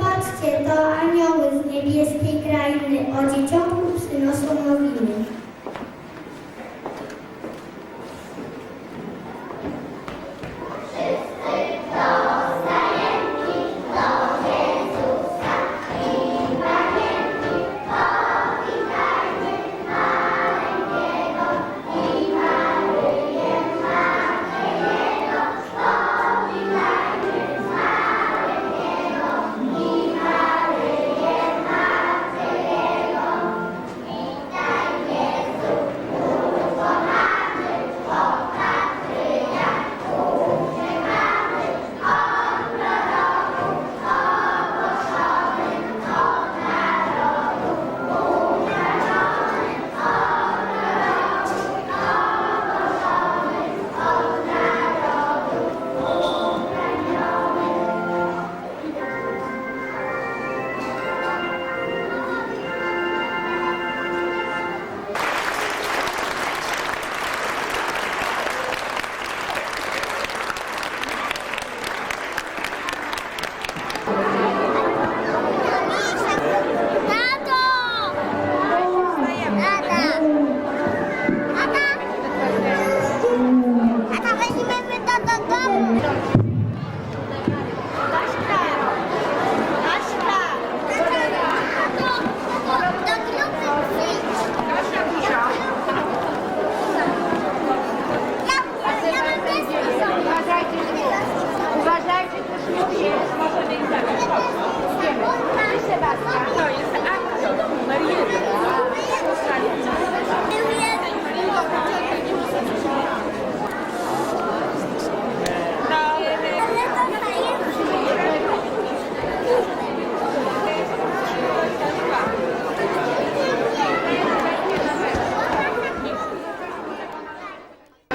Patrzcie, to anioły z niebieskiej krainy o dzieciątku przynoszą nowiny.